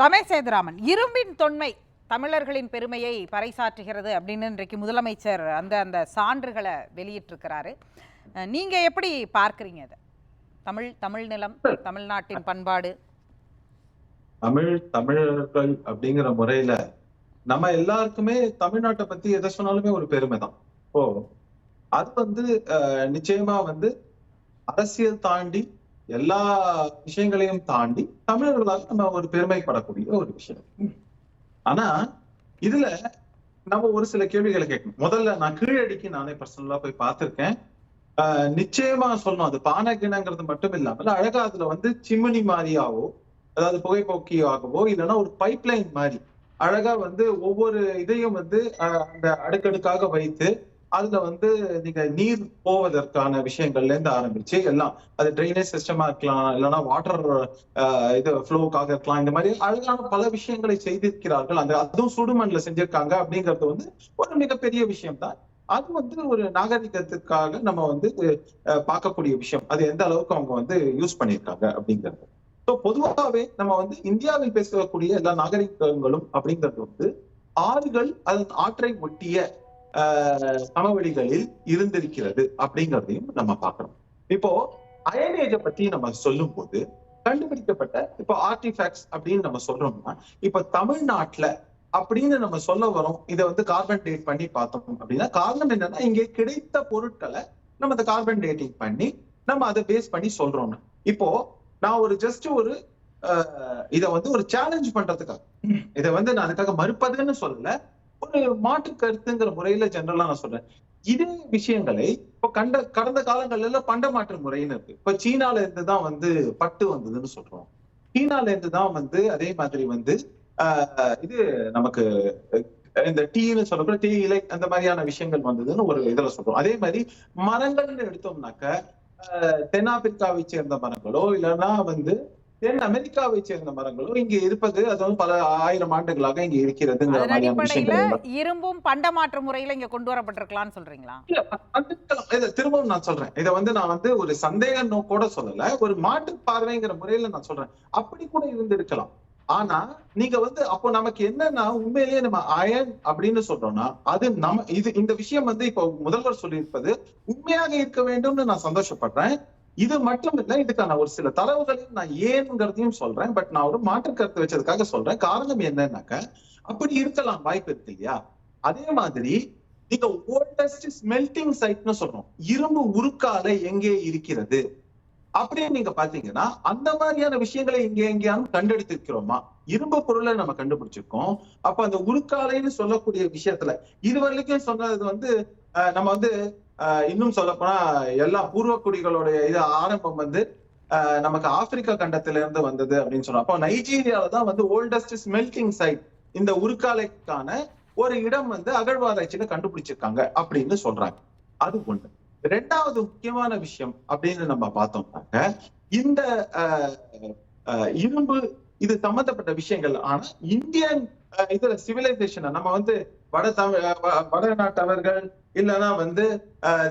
ரமேஷ் சேதுராமன் இரும்பின் தொன்மை தமிழர்களின் பெருமையை பறைசாற்றுகிறது அப்படின்னு இன்றைக்கு முதலமைச்சர் அந்த அந்த சான்றுகளை வெளியிட்டிருக்கிறாரு. நீங்க எப்படி பார்க்கறீங்க அதை தமிழ் தமிழ் நிலம் தமிழ்நாட்டின் பண்பாடு. தமிழ் தமிழர்கள் அப்படிங்கிற முறையில நம்ம எல்லாருக்குமே தமிழ்நாட்டை பத்தி எதை சொன்னாலுமே ஒரு பெருமை தான். இப்போ அது வந்து நிச்சயமா வந்து அரசியல் தாண்டி எல்லா விஷயங்களையும் தாண்டி தமிழர்களாக நம்ம ஒரு பெருமைப்படக்கூடிய ஒரு விஷயம். ஆனா இதுல நம்ம ஒரு சில கேள்விகளை கேட்கணும். முதல்ல நான் கீழடிக்கு நானே பர்சனலா போய் பார்த்திருக்கேன். ஆஹ் நிச்சயமா சொல்லணும். அது பானகிணங்கிறது மட்டும் இல்லாமல் அழகா அதுல வந்து சிமினி மாதிரியாவோ அதாவது புகைப்போக்கியாகவோ இல்லைன்னா ஒரு பைப்லைன் மாதிரி அழகா வந்து ஒவ்வொரு இதையும் வந்து ஆஹ் அந்த அடுக்கடுக்காக வைத்து அதுல வந்து நீங்க நீர் போவதற்கான விஷயங்கள்ல இருந்து ஆரம்பிச்சு எல்லாம் அது ட்ரைனேஜ் சிஸ்டமா இருக்கலாம் இல்லைன்னா வாட்டர் இது ஃப்ளோக்காக இருக்கலாம் இந்த மாதிரி அழகான பல விஷயங்களை செய்திருக்கிறார்கள். அந்த அதுவும் சுடுமண்ல செஞ்சிருக்காங்க அப்படிங்கிறது வந்து ஒரு மிகப்பெரிய விஷயம் தான் அது வந்து ஒரு நாகரிகத்துக்காக நம்ம வந்து பார்க்கக்கூடிய விஷயம். அது எந்த அளவுக்கு அவங்க வந்து யூஸ் பண்ணியிருக்காங்க அப்படிங்கிறது. ஸோ பொதுவாகவே நம்ம வந்து இந்தியாவில் பேசக்கூடிய எல்லா நாகரிகங்களும் அப்படிங்கிறது வந்து ஆறுகள் அதன் ஆற்றை ஒட்டிய சமவெளிகளில் இருந்திருக்கிறது அப்படிங்கிறதையும் நம்ம பார்க்கிறோம். இப்போ அயனேஜ பத்தி நம்ம சொல்லும் போது கண்டுபிடிக்கப்பட்ட இப்போ ஆர்டிஃபேக்ட்ஸ் அப்படின்னு நம்ம சொல்றோம்னா இப்ப தமிழ்நாட்டுல அப்படின்னு நம்ம சொல்ல வரோம் இதை வந்து கார்பன் டேட் பண்ணி பார்த்தோம் அப்படின்னா காரணம் என்னன்னா இங்கே கிடைத்த பொருட்களை நம்ம அந்த கார்பன் டேட்டிங் பண்ணி நம்ம அதை பேஸ் பண்ணி சொல்றோம்னு இப்போ நான் ஒரு ஜஸ்ட் ஒரு இதை வந்து ஒரு சேலஞ்ச் பண்றதுக்காக இதை வந்து நான் அதுக்காக மறுப்பதுன்னு சொல்லல ஒரு மாற்று கருத்துங்கிற முறையில ஜெனரலா நான் சொல்றேன். இதே விஷயங்களை இப்ப கண்ட கடந்த காலங்கள்ல பண்ட மாற்று முறைன்னு இருக்கு. இப்ப சீனால இருந்து தான் வந்து பட்டு வந்ததுன்னு சொல்றோம். சீனால இருந்து தான் வந்து அதே மாதிரி வந்து ஆஹ் இது நமக்கு இந்த டீன்னு சொல்லக்கூட டீ இலை அந்த மாதிரியான விஷயங்கள் வந்ததுன்னு ஒரு இதுல சொல்றோம். அதே மாதிரி மரங்கள்னு எடுத்தோம்னாக்க தென்னாப்பிரிக்காவை சேர்ந்த மரங்களோ இல்லைன்னா வந்து தென் அமெரிக்காவை சேர்ந்த மரங்களோ இங்க இருப்பது அது வந்து பல ஆயிரம் ஆண்டுகளாக இங்க எல்லாம் இரும்பும் பண்டமாற்று முறையில இங்க கொண்டு வரப்பட்டிருக்கலாம்னு சொல்றீங்களா? இல்ல, திரும்பவும் நான் சொல்றேன். இத வந்து நான் வந்து ஒரு சந்தேக நோக்கோட சொல்லல ஒரு மாற்று பார்வைங்கிற முறையில நான் சொல்றேன். அப்படி கூட இருந்திருக்கலாம். ஆனா நீங்க வந்து அப்போ நமக்கு என்னன்னா உண்மையிலேயே நம்ம அயன் அப்படின்னு சொல்றோம்னா அது நம்ம இது இந்த விஷயம் வந்து இப்போ முதல்வர் சொல்லியிருப்பது உண்மையாக இருக்க வேண்டும்னு நான் சந்தோஷப்படுறேன். இது மட்டும் இல்ல இதுக்கான ஒரு சில தரவுகளையும் நான் ஏன்ங்கிறதையும் சொல்றேன். பட் நான் ஒரு மாற்று கருத்து வச்சதுக்காக சொல்றேன். காரணம் என்னன்னாக்க அப்படி இருக்கலாம் வாய்ப்பு இருக்கு இல்லையா? அதே மாதிரி நீங்க ஓல்டஸ்ட் ஸ்மெல்டிங் சைட்னு சொல்றோம். இரும்பு உருக்கால எங்கே இருக்கிறது? அப்படின்னு நீங்க பாத்தீங்கன்னா அந்த மாதிரியான விஷயங்களை இங்க எங்கேயாவது கண்டெடுத்திருக்கிறோமா? இரும்பு பொருளை நம்ம கண்டுபிடிச்சிருக்கோம். அப்ப அந்த உருக்காலைன்னு சொல்லக்கூடிய விஷயத்துல இது வரைக்கும் சொன்னது வந்து நம்ம வந்து இன்னும் சொல்ல போனா எல்லா பூர்வக்குடிகளுடைய இது ஆரம்பம் வந்து நமக்கு ஆப்பிரிக்கா கண்டத்துல இருந்து வந்தது அப்படின்னு சொன்னோம். அப்போ நைஜீரியால தான் வந்து ஓல்டஸ்ட் ஸ்மெல்டிங் சைட் இந்த உருக்காலைக்கான ஒரு இடம் வந்து அகழ்வாராய்ச்சியில கண்டுபிடிச்சிருக்காங்க அப்படின்னு சொல்றாங்க. அது ஒண்ணு. ரெண்டாவது முக்கியமான விஷயம் அப்படின்னு நம்ம பார்த்தோம்னாக்க இந்த இரும்பு இது சம்பந்தப்பட்ட விஷயங்கள். ஆனா இந்தியன் இதுல சிவிலைசேஷனை நம்ம வந்து வட தமிழ் வடநாட்டவர்கள் இல்லைன்னா வந்து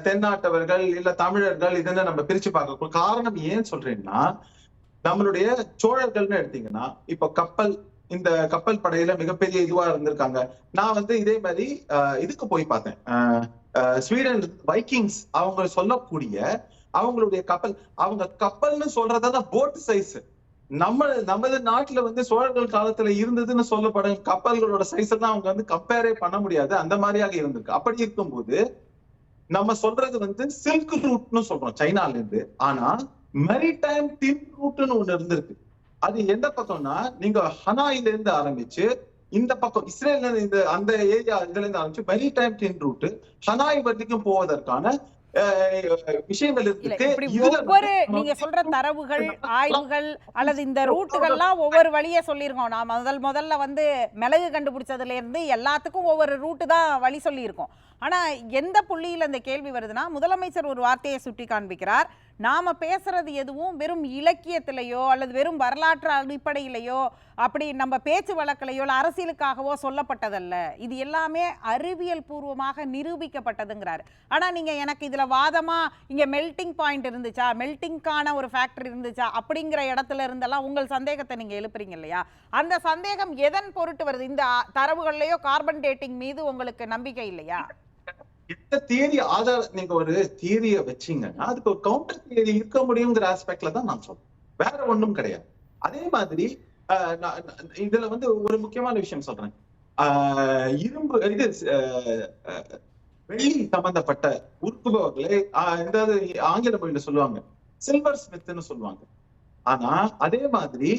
தென்னாட்டவர்கள் இல்ல தமிழர்கள் இதெல்லாம் நம்ம பிரிச்சு பார்க்க காரணம் ஏன் சொல்றேன்னா நம்மளுடைய சோழர்கள்னு எடுத்தீங்கன்னா இப்ப கப்பல் இந்த கப்பல் படையில மிகப்பெரிய இதுவா இருந்திருக்காங்க. நான் வந்து இதே மாதிரி இதுக்கு போய் பார்த்தேன். ஸ்வீடன் வைக்கிங்ஸ் அவங்க சொல்லக்கூடிய அவங்களுடைய கப்பல் அவங்க கப்பல்னு சொல்றதுதான் போட் சைஸ் நம்ம நமது நாட்டுல வந்து சோழர்கள் காலத்துல இருந்ததுன்னு சொல்லப்படும் கப்பல்களோட சைஸ் தான் அவங்க வந்து கம்பேரே பண்ண முடியாது. அந்த மாதிரியாக இருந்திருக்கு. அப்படி இருக்கும்போது நம்ம சொல்றது வந்து சில்க் ரூட்னு சொல்றோம் சைனால இருந்து ஆனா மெரிடைம் டின் ரூட்னு ஒண்ணு இருந்திருக்கு. அது எந்த பக்கம்னா நீங்க ஹனாயில இருந்து ஆரம்பிச்சு இந்த பக்கம் இஸ்ரேல்ல இந்த அந்த ஏரியா இதுல இருந்து ஆரம்பிச்சு மெரிடைம் டின் ரூட் ஹனாய் வரைக்கும் போவதற்கான விஷயங்கள் இருக்கு. ஒவ்வொரு நீங்க சொல்ற தரவுகள் ஆய்வுகள் அல்லது இந்த ரூட்டுகள்லாம் ஒவ்வொரு வழியை சொல்லியிருக்கோம். நான் முதல் முதல்ல வந்து மிளகு கண்டுபிடிச்சதுல இருந்து எல்லாத்துக்கும் ஒவ்வொரு ரூட்டு தான் வழி சொல்லியிருக்கோம். ஆனா எந்த புள்ளியில் இந்த கேள்வி வருதுன்னா முதலமைச்சர் ஒரு வார்த்தையை சுட்டி காண்பிக்கிறார் நாம் பேசுகிறது எதுவும் வெறும் இலக்கியத்திலையோ அல்லது வெறும் வரலாற்று அடிப்படையிலேயோ அப்படி நம்ம பேச்சு வழக்கிலையோ இல்லை அரசியலுக்காகவோ சொல்லப்பட்டதல்ல. இது எல்லாமே அறிவியல் பூர்வமாக நிரூபிக்கப்பட்டதுங்கிறாரு. ஆனால் நீங்கள் எனக்கு இதில் வாதமாக இங்கே மெல்டிங் பாயிண்ட் இருந்துச்சா? மெல்டிங்கான ஒரு ஃபேக்டரி இருந்துச்சா? அப்படிங்கிற இடத்துல இருந்தெல்லாம் உங்கள் சந்தேகத்தை நீங்கள் எழுப்புறீங்க இல்லையா? அந்த சந்தேகம் எதன் பொருட்டு வருது? இந்த தரவுகள்லையோ கார்பன் டேட்டிங் மீது உங்களுக்கு நம்பிக்கை இல்லையா? இந்த தியரி ஆதார நீங்க ஒரு தியரிய வச்சீங்கன்னா அதுக்கு ஒரு கவுண்டர் தியரி இருக்க முடியுங்கிற ஆஸ்பெக்ட்ல தான் நான் சொல்றேன். வேற ஒண்ணும் கிடையாது. அதே மாதிரி ஆஹ், இதுல வந்து ஒரு முக்கியமான விஷயம் சொல்றேன். ஆஹ், இரும்பு இது வெள்ளி சம்பந்தப்பட்ட உருக்குபவர்களை ஆஹ், ஆங்கில மொழியில சொல்லுவாங்க சில்வர் ஸ்மித்னு சொல்லுவாங்க. ஆனா அதே மாதிரி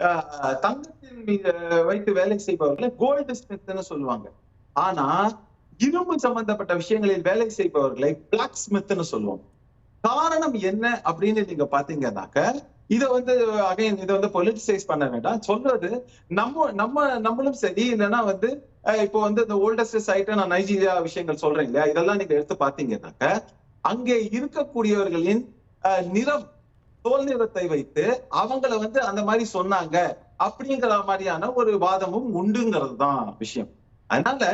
ஆஹ், தங்கத்தின் மீது வைத்து வேலை செய்பவர்களை கோல்டு ஸ்மித்னு சொல்லுவாங்க. ஆனா இரும்பு சம்பந்தப்பட்ட விஷயங்களில் வேலை செய்பவர்களை பிளாக் ஸ்மித்னு சொல்லுவோம். காரணம் என்ன அப்படின்னு நீங்க பாத்தீங்கன்னாக்க இத வந்து அகைன் இதை வந்து பொலிட்டிசைஸ் பண்ண வேண்டாம். சொல்றது நம்ம நம்ம நம்மளும் சரி இல்லைன்னா வந்து இப்போ வந்து இந்த ஓல்டஸ்ட் சைட்டை நான் நைஜீரியா விஷயங்கள் சொல்றேன் இல்லையா? இதெல்லாம் நீங்க எடுத்து பாத்தீங்கன்னாக்க அங்கே இருக்கக்கூடியவர்களின் நிறம் தோல் நிறத்தை வைத்து அவங்கள வந்து அந்த மாதிரி சொன்னாங்க அப்படிங்கிற மாதிரியான ஒரு வாதமும் உண்டுங்கிறது தான் விஷயம். அதனால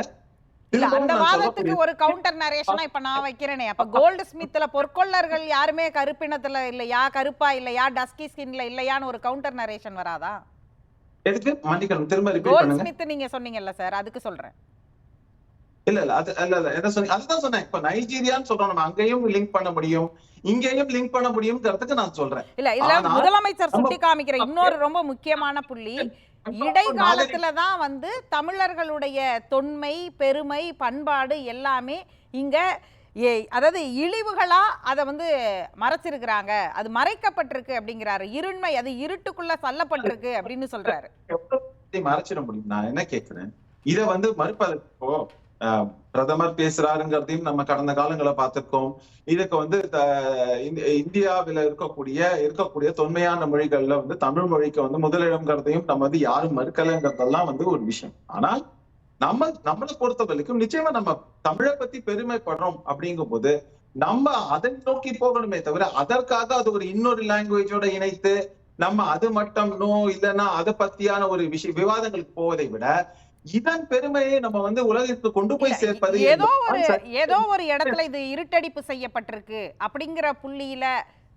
அந்த வாதத்துக்கு ஒரு கவுண்டர் நரேஷனா இப்ப நான் வைக்கிறேனே. அப்ப கோல்டு ஸ்மித்ல பொற்கொள்ளர்கள் யாருமே கருப்பினத்துல இல்லையா கருப்பா இல்லையா டஸ்கி ஸ்கின்ல இல்லையான்னு ஒரு கவுண்டர் நரேஷன் வராதா? எதுக்கு? மன்னிக்கணும் திரும்ப ரிப்பீட் கோல்ட் பண்ணுங்க. ஸ்மித் நீங்க சொன்னீங்கல்ல சார் அதுக்கு சொல்றேன். இல்ல இல்ல அது இல்ல இல்ல என்ன சொன்னீங்க அதுதான் சொன்னேன். இப்ப நைஜீரியான்னு சொல்றோம் நம்ம அங்கேயும் லிங்க் பண்ண முடியும். இங்கேயும் லிங்க் பண்ண முடியும்ங்கிறதுக்கு நான் சொல்றேன். இல்ல ஆனா, முதலமைச்சர் சுட்டி காமிக்கிற இன்னொரு ரொம்ப முக்கியமான புள்ளி இடைக்காலத்துல தான் வந்து தமிழர்களுடைய தொன்மை பெருமை பண்பாடு எல்லாமே இங்க அதாவது இழிவுகளா அதை வந்து மறைச்சிருக்கிறாங்க. அது மறைக்கப்பட்டிருக்கு அப்படிங்கிறாரு. இருண்மை அது இருட்டுக்குள்ள தள்ளப்பட்டிருக்கு அப்படின்னு சொல்றாரு. மறைச்சிட முடியும்? நான் என்ன கேக்குறேன்? இத வந்து மறுப்பதற்கு பிரதமர் பேசுறாருங்கிறதையும் நம்ம கடந்த காலங்களை பார்த்திருக்கோம். இதுக்கு வந்து இந்தியாவில இருக்கக்கூடிய இருக்கக்கூடிய தொன்மையான மொழிகள்ல வந்து தமிழ் மொழிக்கு வந்து முதலிடம்ங்கிறதையும் நம்ம வந்து யாரும் மறுக்கலைங்கிறதெல்லாம் வந்து ஒரு விஷயம். ஆனால் நம்ம நம்மளை பொறுத்த வரைக்கும் நிச்சயமா நம்ம தமிழை பத்தி பெருமைப்படுறோம் அப்படிங்கும் போது நம்ம அதை நோக்கி போகணுமே தவிர அதற்காக அது ஒரு இன்னொரு லாங்குவேஜோட இணைத்து நம்ம அது மட்டும் நோ இல்லைன்னா அதை பத்தியான ஒரு விஷய விவாதங்களுக்கு போவதை விட இதன் பெருமையை நம்ம வந்து உலகிற்கு கொண்டு போய் சேர்ப்பது ஏதோ ஒரு. ஏதோ ஒரு இடத்துல இது இருட்டடிப்பு செய்யப்பட்டிருக்கு அப்படிங்கிற புள்ளியில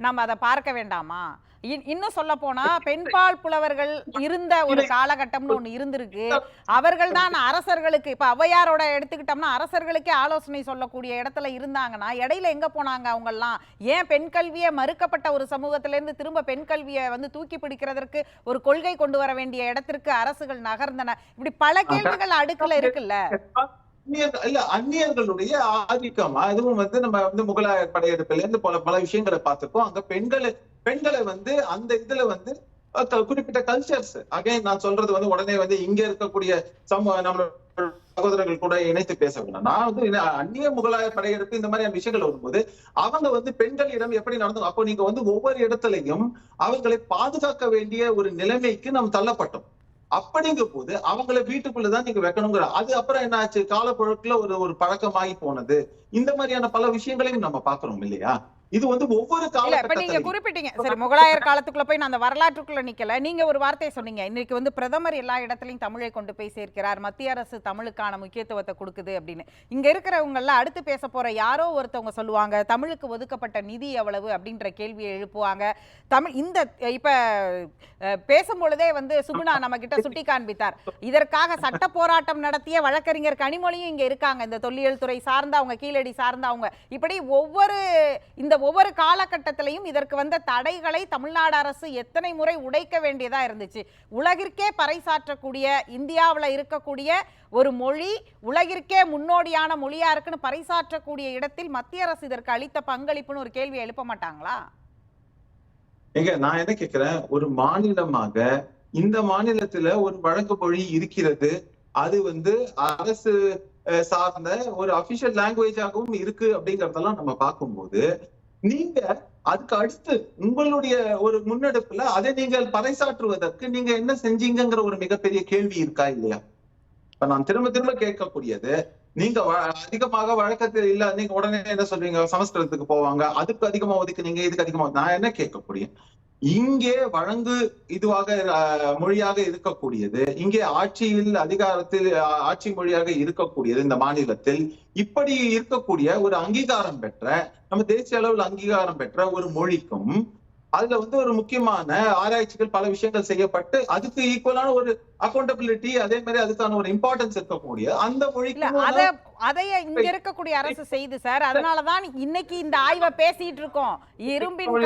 நம்ம அதை பார்க்க வேண்டாமா? இன்- இன்னும் சொல்ல போனா பெண்பால் புலவர்கள் இருந்த ஒரு காலகட்டம்னு ஒண்ணு இருந்திருக்கு. அவர்கள் தான் அரசர்களுக்கு இப்ப ஔவையாரோட எடுத்துக்கிட்டோம்னா அரசர்களுக்கே ஆலோசனை சொல்லக்கூடிய இடத்துல இருந்தாங்கன்னா இடையில எங்க போனாங்க அவங்க எல்லாம் ஏன் பெண் கல்வியை மறுக்கப்பட்ட ஒரு சமூகத்தில இருந்து திரும்ப பெண் கல்வியை வந்து தூக்கி பிடிக்கிறதற்கு ஒரு கொள்கை கொண்டு வர வேண்டிய இடத்திற்கு அரசுகள் நகர்ந்தன? இப்படி பல கேள்விகள் அடுக்குல இருக்குல்ல? இல்ல அந்நியர்களுடைய ஆதிக்கம். அதுவும் வந்து நம்ம வந்து முகலாய படையெடுப்புல இருந்து பல பல விஷயங்களை பார்த்திருக்கோம். அங்க பெண்களை பெண்களை வந்து அந்த இதுல வந்து குறிப்பிட்ட கல்ச்சர்ஸ் அகைன் நான் சொல்றது வந்து உடனே வந்து இங்க இருக்கக்கூடிய சமூக நம்மளோட சகோதரர்கள் கூட இணைத்து பேச வேண்டாம் நான் வந்து அந்நிய முகலாய படையெடுப்பு இந்த மாதிரியான விஷயங்கள் வரும்போது அவங்க வந்து பெண்களிடம் எப்படி நடந்தோம் அப்போ நீங்க வந்து ஒவ்வொரு இடத்துலயும் அவங்களை பாதுகாக்க வேண்டிய ஒரு நிலைமைக்கு நாம் தள்ளப்பட்டோம். அப்படிங்கும் போது அவங்கள வீட்டுக்குள்ளதான் நீங்க வைக்கணுங்கிற அது அப்புறம் என்ன ஆச்சு காலப்பொழுக்குல ஒரு ஒரு பழக்கமாகி போனது. இந்த மாதிரியான பல விஷயங்களையும் நம்ம பாக்குறோம் இல்லையா? இது வந்து ஒவ்வொரு இப்ப நீங்க குறிப்பிட்டீங்க. சரி முகலாயர் காலத்துக்குள்ள போய் நான் அந்த வரலாற்றுக்குள்ள நிக்கல. நீங்க ஒரு வார்த்தையை சொன்னீங்க. இன்னைக்கு வந்து பிரதமர் எல்லா இடத்துலயும் தமிழை கொண்டு போய் சேர்க்கிறார். மத்திய அரசு தமிழுக்கான முக்கியத்துவத்தை கொடுக்குது அப்படின்னு. இங்க இருக்கிறவங்க எல்லாம் அடுத்து பேச போற யாரோ ஒருத்தவங்க சொல்லுவாங்க தமிழுக்கு ஒதுக்கப்பட்ட நிதி எவ்வளவு? அப்படின்ற கேள்வியை எழுப்புவாங்க. தமிழ் இந்த இப்ப பேசும்பொழுதே வந்து சுகுணா நம்ம கிட்ட சுட்டி காண்பித்தார் இதற்காக சட்ட போராட்டம் நடத்திய வழக்கறிஞர் கனிமொழியும் இங்க இருக்காங்க. இந்த தொல்லியல் துறை சார்ந்த அவங்க கீழடி சார்ந்த அவங்க இப்படி ஒவ்வொரு இந்த ஒவ்வொரு காலகட்டத்திலையும் இதற்கு வந்த தடைகளை தமிழ்நாடு அரசு எத்தனை முறை உடைக்க வேண்டியதா இருந்துச்சு? உலகிற்கே பறைசாற்றக்கூடிய இந்தியாவுல இருக்கக்கூடிய ஒரு மொழி உலகிற்கே முன்னோடியான மொழியா இருக்குன்னு பறைசாற்றக்கூடிய இடத்தில் மத்திய அரசு இதற்கு அளித்த பங்களிப்புன்னு ஒரு கேள்வி எழுப்ப மாட்டாங்களா? எங்க நான் என்ன கேட்கிறேன் ஒரு மாநிலமாக இந்த மாநிலத்துல ஒரு வழக்கு மொழி இருக்கிறது அது வந்து அரசு சார்ந்த ஒரு அபிஷியல் லாங்குவேஜாகவும் இருக்கு அப்படிங்கறதெல்லாம் நம்ம பார்க்கும்போது நீங்க அதுக்கு அடுத்து உங்களுடைய ஒரு முன்னெடுப்புல அதை நீங்கள் பறைசாற்றுவதற்கு நீங்க என்ன செஞ்சீங்கங்கிற ஒரு மிகப்பெரிய கேள்வி இருக்கா இல்லையா? இப்ப நான் திரும்ப திரும்ப கேட்கக்கூடியது நீங்க வ- அதிகமாக வழக்கத்தில் இல்ல நீங்க உடனே என்ன சொல்றீங்க சமஸ்கிருதத்துக்கு போவாங்க அதுக்கு அதிகமா ஒதுக்குனீங்க இதுக்கு அதிகமா நான் என்ன கேட்க முடியும் இங்கே வழங்கு இதுவாக மொழியாக இருக்கக்கூடியது. இங்கே ஆட்சியில் அதிகாரத்தில் ஆட்சி மொழியாக இருக்கக்கூடியது இந்த மாநிலத்தில். இப்படி இருக்கக்கூடிய ஒரு அங்கீகாரம் பெற்ற நம்ம தேசிய அளவில் அங்கீகாரம் பெற்ற ஒரு மொழிக்கும் அதுல வந்து ஒரு முக்கியமான ஆராய்ச்சிகள் பல விஷயங்கள் செய்யப்பட்டு அதுக்கு ஈக்குவலான ஒரு அக்கௌண்டபிலிட்டி அதே மாதிரி அதுக்கான ஒரு இம்பார்ட்டன்ஸ் இருக்கக்கூடிய அந்த மொழிக்கு அத அதைய இங்க இருக்கக்கூடிய அரசு செய்து சார் அதனாலதான் இன்னைக்கு இந்த ஆய்வை பேசிட்டு இருக்கோம். இரும்பின்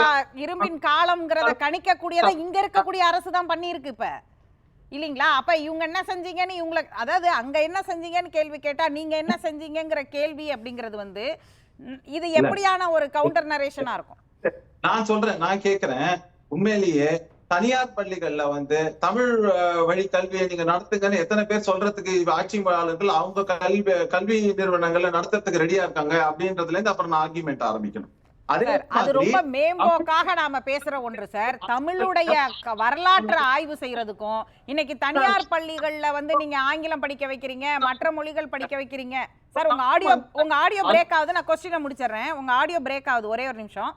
இரும்பின் காலம்ங்கிறத கணிக்க கூடியதை இங்க இருக்கக்கூடிய அரசு தான் பண்ணியிருக்கு இப்ப. இல்லைங்களா? அப்ப இவங்க என்ன செஞ்சீங்கன்னு இவங்கள அதாவது அங்க என்ன செஞ்சீங்கன்னு கேள்வி கேட்டா நீங்க என்ன செஞ்சீங்கங்கிற கேள்வி அப்படிங்கிறது வந்து இது எப்படியான ஒரு கவுண்டர் நரேஷனா இருக்கும்? நான் சொல்றேன் நான் கேக்குறேன். உண்மையிலேயே தனியார் பள்ளிகள்ல வந்து தமிழ் வழி கல்வியை நீங்க நடத்துங்கன்னு எத்தனை பேர் சொல்றதுக்கு ஆட்சியாளர்கள் அவங்க கல்வி கல்வி நிறுவனங்கள்ல நடத்துறதுக்கு ரெடியா இருக்காங்க அப்படின்றதுல இருந்து அப்புறம் நான் ஆர்குமெண்ட் ஆரம்பிக்கணும். அதே ரொம்ப மேம்போக்காக நாம பேசுற ஒன்று சார். தமிழுடைய வரலாற்றை ஆய்வு செய்யறதுக்கும் இன்னைக்கு தனியார் பள்ளிகள்ல வந்து நீங்க ஆங்கிலம் படிக்க வைக்கிறீங்க மற்ற மொழிகள் படிக்க வைக்கிறீங்க. சார் உங்க ஆடியோ உங்க ஆடியோ பிரேக் ஆகுது. நான் கொஸ்டினை முடிச்சிடுறேன். உங்க ஆடியோ பிரேக் ஆகுது. ஒரே ஒரு நிமிஷம்.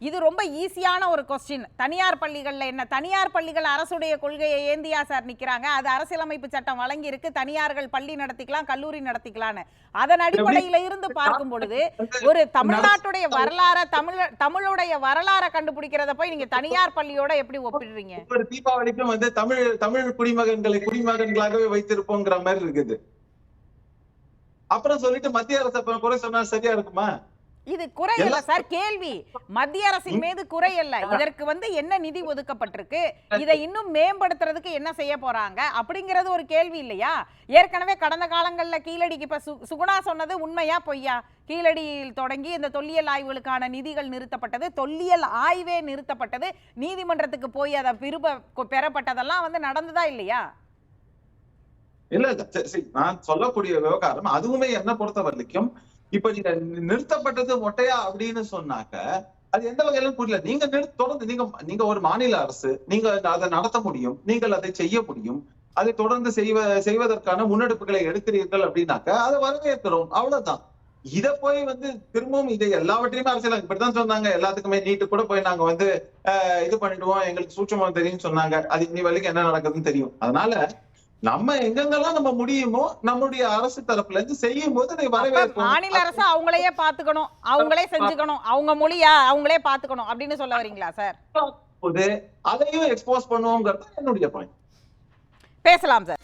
இது ரொம்ப ஈஸியான ஒரு கொஸ்டின் தனியார் பள்ளிகள்ல என்ன? தனியார் பள்ளிகள் அரசுடைய கொள்கையை ஏந்தியா சார் நிக்கிறாங்க. அது அரசியலமைப்பு சட்டம் வழங்கி இருக்கு தனியார்கள் பள்ளி நடத்திக்கலாம் கல்லூரி நடத்திக்கலான்னு அதன் அடிப்படையில இருந்து பார்க்கும் பொழுது ஒரு தமிழ்நாட்டுடைய வரலாற தமிழ் தமிழுடைய வரலாற கண்டுபிடிக்கிறத போய் நீங்க தனியார் பள்ளியோட எப்படி ஒப்பிடுறீங்க? தீபாவளிக்கும் வந்து தமிழ் தமிழ் குடிமகன்களை குடிமகன்களாகவே வைத்திருப்போங்கிற மாதிரி இருக்குது. அப்புறம் சொல்லிட்டு மத்திய அரசு குறை சொன்னா சரியா இருக்குமா? இது குறை அல்ல சார். கேள்வி. மத்திய அரசின் மீது குறை அல்ல. இதற்கு வந்து என்ன நிதி ஒதுக்கப்பட்டிருக்கு? இதை இன்னும் மேம்படுத்துறதுக்கு என்ன செய்ய போறாங்க? அப்படிங்கிறது ஒரு கேள்வி இல்லையா? ஏற்கனவே கடந்த காலங்கள்ல கீழடிக்கு இப்ப சுகுணா சொன்னது உண்மையா பொய்யா? கீழடியில் தொடங்கி இந்த தொல்லியல் ஆய்வுகளுக்கான நிதிகள் நிறுத்தப்பட்டது தொல்லியல் ஆய்வே நிறுத்தப்பட்டது. நீதிமன்றத்துக்கு போய் அதை விரும்ப பெறப்பட்டதெல்லாம் வந்து நடந்ததா இல்லையா? இல்ல நான் சொல்லக்கூடிய விவகாரம் அதுவுமே என்ன பொறுத்த வரைக்கும் இப்ப நீங்க நிறுத்தப்பட்டது மொட்டையா அப்படின்னு சொன்னாக்க அது எந்த வகையில புரியல. நீங்க தொடர்ந்து நீங்க நீங்க ஒரு மாநில அரசு நீங்க அதை நடத்த முடியும் நீங்கள் அதை செய்ய முடியும் அதை தொடர்ந்து செய்வ செய்வதற்கான முன்னெடுப்புகளை எடுக்கிறீர்கள் அப்படின்னாக்க அதை வரவேற்கிறோம். அவ்வளவுதான். இத போய் வந்து திரும்பவும் இதை எல்லாவற்றையுமே அரசியல் இப்படிதான் சொன்னாங்க. எல்லாத்துக்குமே நீட்டு கூட போய் நாங்க வந்து இது பண்ணிடுவோம். எங்களுக்கு சூட்சமம் தெரியும் சொன்னாங்க. அது இன்னி வரைக்கும் என்ன நடக்குதுன்னு தெரியும். அதனால நம்ம எங்கெங்கெல்லாம் நம்ம முடியுமோ நம்மளுடைய அரசு தரப்புல இருந்து செய்யும் போது மாநில அரசு அவங்களையே பாத்துக்கணும். அவங்களே செஞ்சுக்கணும். அவங்க மொழியா அவங்களே பாத்துக்கணும் அப்படின்னு சொல்ல வரீங்களா சார் அதையும் எக்ஸ்போஸ் பண்ணுவோங்கிறது என்னுடைய பாயிண்ட் பேசலாம் சார்